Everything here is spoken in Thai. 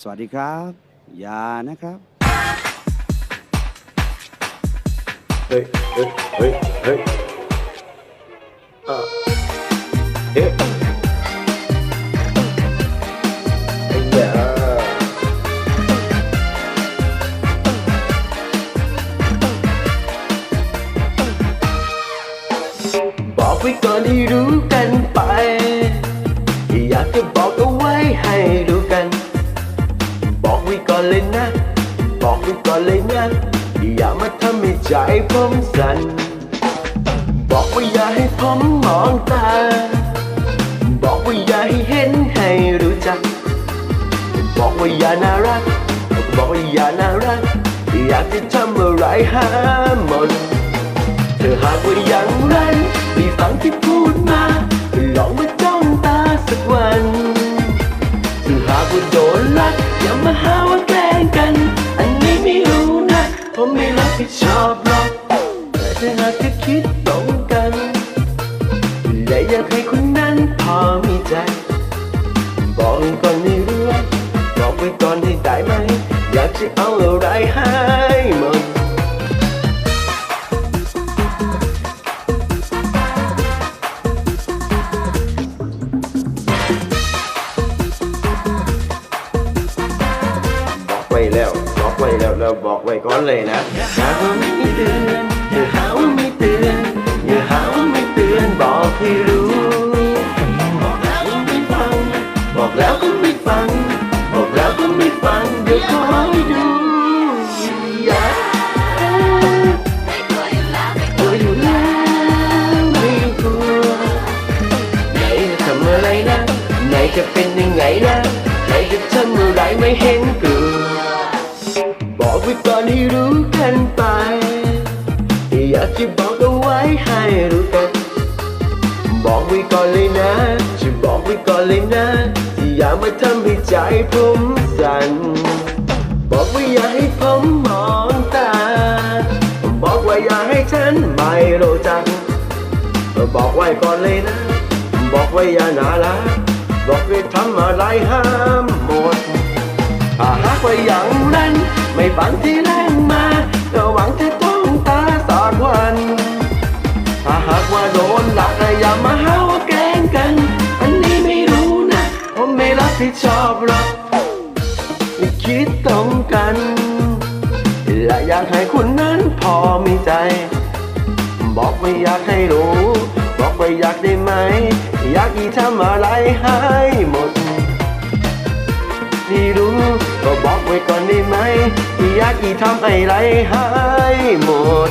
สวัสดีครับ อย่านะครับ เฮ้ย เฮ้ย เฮ้ย เฮ้ยอะเอ๊ะไอ้ยาบอกไว้ก่อนให้รู้กันไป อยากจะบอกเอาไว้ให้ บอกไว้ก่อนเลยนะอย่ามาทำให้ใจผมสั่นบอกว่าอย่าให้ผมมองตา บอกว่าอย่าให้เห็นให้รู้จัก บอกว่าอย่าน่ารัก บอกว่าอย่าน่ารัก อยากจะทำอะไรหาหมดเธอหากว่าอย่างนั้นไม่ฟังที่พูดมาลองมาจ้องตาสักวันถ้าหากว่าโดนลักอย่ามาหาว่า ไม่รับผิดชอบหรอกแต่ถ้าหากจะคิดตรงกัน และอยากให้คนนั้นพอมีใจ บอกก่อนให้รู้บอกไว้ก่อนให้ได้ไหม อยากจะเอาอะไรให้หมดบอกไว้แล้ว ไว้แล้วแล้วบอกไว้ก่อนเลยนะอย่าหาว่าไม่เตือนอย่าหาว่าไม่เตือนอย่าหาว่าไม่เตือนบอกให้รู้ บอกแล้วก็ไม่ฟัง บอกแล้วก็ไม่ฟัง บอกแล้วก็ไม่ฟังเดี๋ยวขอให้ดูอย่าเอออยู่แล้วไม่กลัวไหนจะทำอะไรนะไหนจะเป็นยังไงนะไหนจะทำอะไรไม่เห็นกลัว ไว้ก่อนให้รู้กันไป อยากจะบอกเอาไว้ให้รู้กัน บอกไว้ก่อนเลยนะจะบอกไว้ก่อนเลยนะที่อย่ามาทำให้ใจผมสั่น บอกว่าอย่าให้ผมมองตา บอกว่าอย่าให้ฉันไม่รู้จัก บอกไว้ก่อนเลยนะ บอกไว้อย่านารักบอกให้ทำอะไรห้าม ถ้าหากว่าอย่างนั้น ไม่ฝันที่แรงมาก็หวังจะต้องตาสอดวัน ถ้าหากว่าโดนหลักอย่ามาหาว่าแกล้งกัน อันนี้ไม่รู้นะผมไม่รับผิดชอบหรอกไม่คิดตรงกัน และอยากให้คุณนั้นพอมีใจ บอกไม่อยากให้รู้ บอกไม่อยากได้ไหม อยากอีทำอะไรให้หมดที่รู้ ไว้ก่อนได้ไหมอยากอีทำอะไรให้หมด